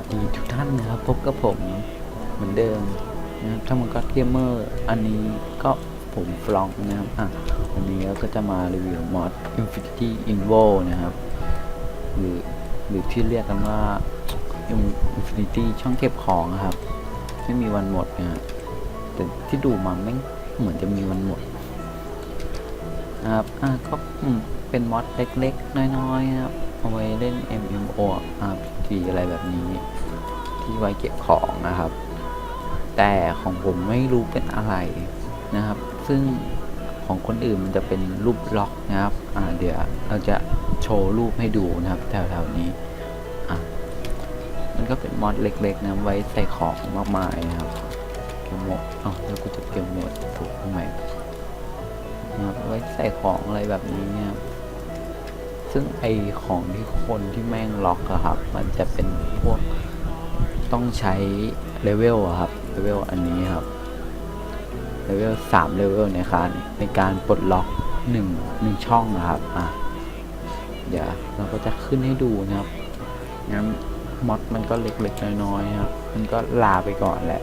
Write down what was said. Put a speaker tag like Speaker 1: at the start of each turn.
Speaker 1: วัสดีทุกท่านนะครับ พบกับผมเหมือนเดิมนะครับท่างมังกรเกมเมอร์อันนี้ก็ผมฟลองนะครับอะวันนี้ก็จะมารีวิวมอด Infinity Invo นะครับ หรือหรือที่เรียกกันว่า Infinity ช่องเก็บของครับ ไม่มีวันหมดนะแต่ที่ดูมันไม่เหมือนจะมีวันหมดนะครับอะก็เป็นมอดเล็กๆ น้อยๆนะครับ เอาไว้เล่น MMO RPG อะไรแบบนี้ ที่ไว้เก็บของนะครับ แต่ของผมไม่รู้เป็นอะไรนะครับ ซึ่งของคนอื่นมันจะเป็นรูปล็อกนะครับ อ่า เดี๋ยวเราจะโชว์รูปให้ดูนะครับแถวๆนี้ อะ มันก็เป็นมอดเล็กๆนะไว้ใส่ของมากมายนะครับ เกมโหมดอ๋อแล้วกูจะเกมโหมดถูกทำไมนะครับไว้ใส่ของอะไรแบบนี้เนี่ยครับ ซึ่งไอของที่คนที่แม่งล็อกอะครับ มันจะเป็นพวกต้องใช้เลเวลอะครับเลเวลอันนี้ครับเลเวลสามเลเวลในการในการปลดล็อกหนึ่งหนึ่งช่องนะครับอะเดี๋ยวเราก็จะขึ้นให้ดูนะครับงั้นมอดมันก็เล็กๆน้อยๆครับ มันก็ลาไปก่อนแหละ